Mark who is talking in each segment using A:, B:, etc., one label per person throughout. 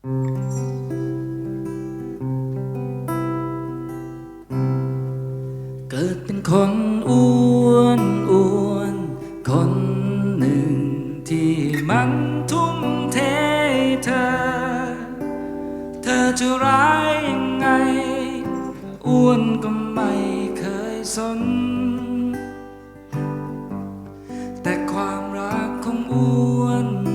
A: เกิดเป็นคนอ้วนอ้วน คนหนึ่งที่มันทุ่มเทเธอ เธอจะร้ายยังไง อ้วนก็ไม่เคยสน แต่ความรักของอ้วน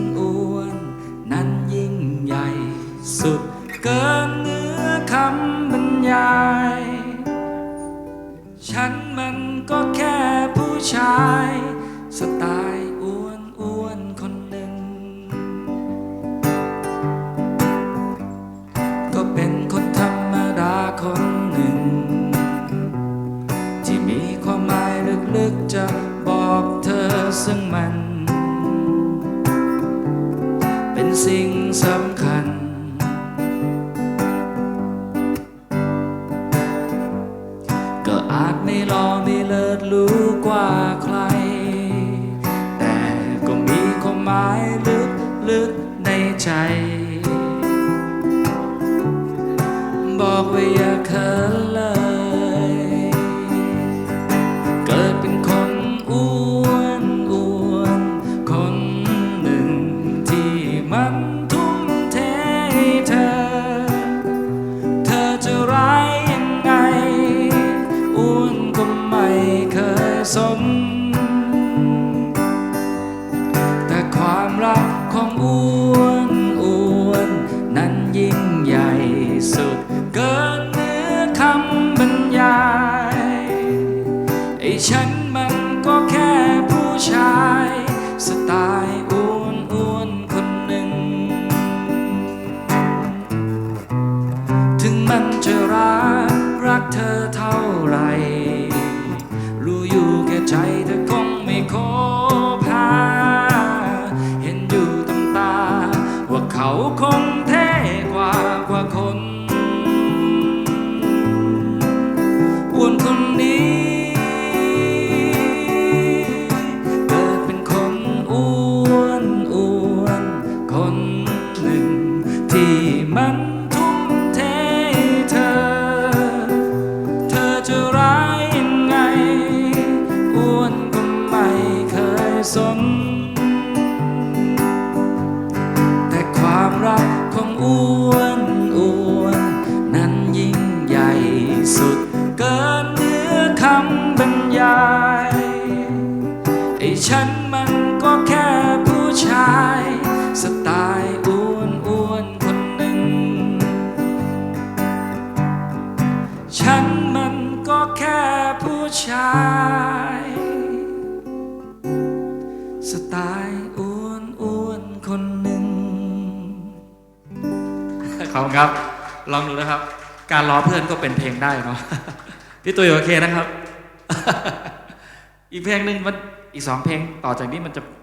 A: คำบรรยาย ฉันมันก็แค่ผู้ชาย สไตล์อ้วนอ้วนคนหนึ่ง ก็เป็นคนธรรมดาคนหนึ่ง ที่มีความหมายลึกๆจะบอกเธอซึ่งมัน เป็นสิ่งสำคัญ ก็อาจไม่รอไม่เลิศรู้กว่าใคร แต่ก็มีความหมายลึกลึกในใจ บอกว่าอย่าเคินเลย ไม่เคยสนแต่ความรักของอ้วนอ้วน นั้นยิ่งใหญ่สุด เกินเนื้อคำบรรยายไอ้ฉันมันก็แค่ผู้ชาย สไตล์อ้วนอ้วนคนหนึ่ง ถึงมันจะรักรักเธอเท่า งไม่คบหาเห็นอยู่ตำตา ว่าเขาคงเท่กว่ากว่าคนอ้วนคนนี้เกิดเป็นคนอ้วนอ้วนคนหนึ่ง ที่มันทุ่มเทเธอ เธอจะร้า บรรยายไอ้ฉันมันก็แค่ผู้ชาย สไตล์อ้วนอ้วนคนหนึ่ง ฉันมันก็แค่ผู้ชาย สไตล์อ้วนอ้วนคนหนึ่งขอบคุณครับลองดูนะครับ การล้อเพื่อนก็เป็นเพลงได้เนาะพี่ตุ้ยโอเคนะครับ อีกเพลงหนึ่งมันอีกสองเพลงต่อจากนี้มันจะป๊อป